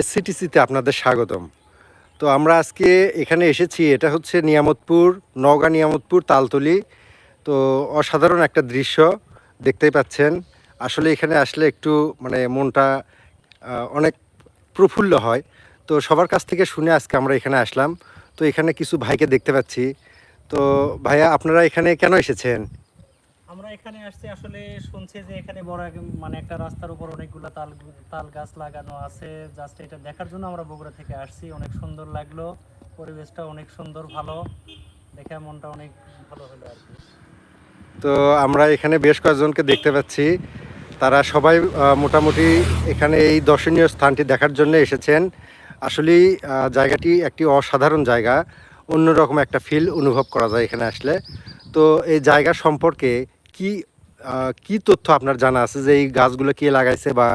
এসসিটিসিতে আপনাদের স্বাগতম। তো আমরা আজকে এখানে এসেছি, এটা হচ্ছে নিয়ামতপুর, নওগাঁ নিয়ামতপুর, তালতলি। তো অসাধারণ একটা দৃশ্য দেখতেই পাচ্ছেন। আসলে এখানে আসলে একটু মানে মনটা অনেক প্রফুল্ল হয়। তো সবার কাছ থেকে শুনে আজকে আমরা এখানে আসলাম। তো এখানে কিছু ভাইকে দেখতে পাচ্ছি। তো ভাইয়া, আপনারা এখানে কেন এসেছেন? আমরা এখানে আসছি আসলে শুনছি যে এখানে বড় মানে একটা রাস্তার উপর অনেকগুলো তাল তাল গাছ লাগানো আছে। জাস্ট এটা দেখার জন্য আমরা বগুড়া থেকে আসছি। অনেক সুন্দর লাগল। পরিবেশটা অনেক সুন্দর ভালো। দেখে মনটা অনেক ভালো হলো আর কি। তো আমরা এখানে বেশ কয়েকজনকে দেখতে পাচ্ছি। তারা সবাই মোটামুটি এখানে এই দর্শনীয় স্থানটি দেখার জন্য এসেছেন। আসলেই আহ, জায়গাটি একটি অসাধারণ জায়গা। অন্যরকম একটা ফিল অনুভব করা যায় এখানে আসলে। তো এই জায়গা সম্পর্কে কি কি তথ্য আপনার জানা আছে যে এই গাছগুলো কে লাগাইছে বা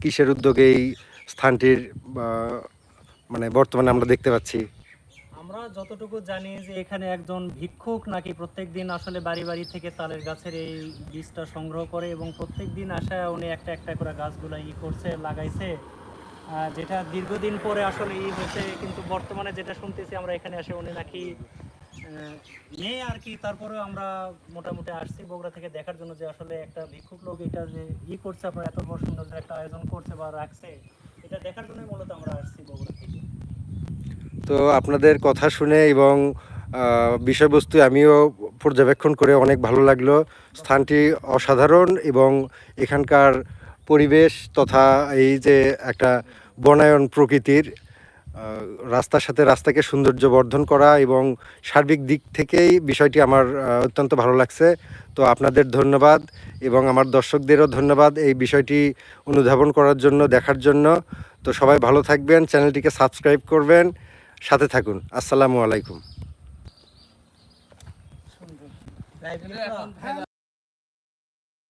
কিসের উদ্যোগে এই স্থানটির মানে বর্তমানে আমরা দেখতে পাচ্ছি? আমরা যতটুকু জানি যে এখানে একজন ভিক্ষুক নাকি প্রত্যেক দিন আসলে বাড়ি বাড়ি থেকে তালের গাছের এই বীজটা সংগ্রহ করে এবং প্রত্যেক দিন আসা উনি একটা একটা করে গাছগুলো ই করছে, লাগাইছে। যেটা দীর্ঘদিন পরে আসলে ই হয়েছে, কিন্তু বর্তমানে যেটা শুনতেছি আমরা এখানে আসে উনি নাকি নেই আর কি তারপরে আমরা মোটামুটি আসছি বগুড়া থেকে দেখার জন্য যে আসলে একটা ভিক্ষুক লোক এটা যে ই করছে, আপনার এত বড় সুন্দর একটা আয়োজন করছে বা রাখছে, এটা দেখার জন্যই মূলত আমরা আসছি বগুড়া থেকে। তো আপনাদের কথা শুনে এবং বিষয়বস্তু আমিও পর্যবেক্ষণ করে অনেক ভালো লাগল। স্থানটি অসাধারণ এবং এখানকার পরিবেশ তথা এই যে একটা বনায়ন প্রকৃতির রাস্তার সাথে রাস্তাকে সৌন্দর্য বর্ধন করা এবং সার্বিক দিক থেকেই বিষয়টি আমার অত্যন্ত ভালো লাগছে। তো আপনাদের ধন্যবাদ এবং আমার দর্শকদেরও ধন্যবাদ এই বিষয়টি অনুধাবন করার জন্য, দেখার জন্য। তো সবাই ভালো থাকবেন, চ্যানেলটিকে সাবস্ক্রাইব করবেন, সাথে থাকুন। আসসালামু আলাইকুম।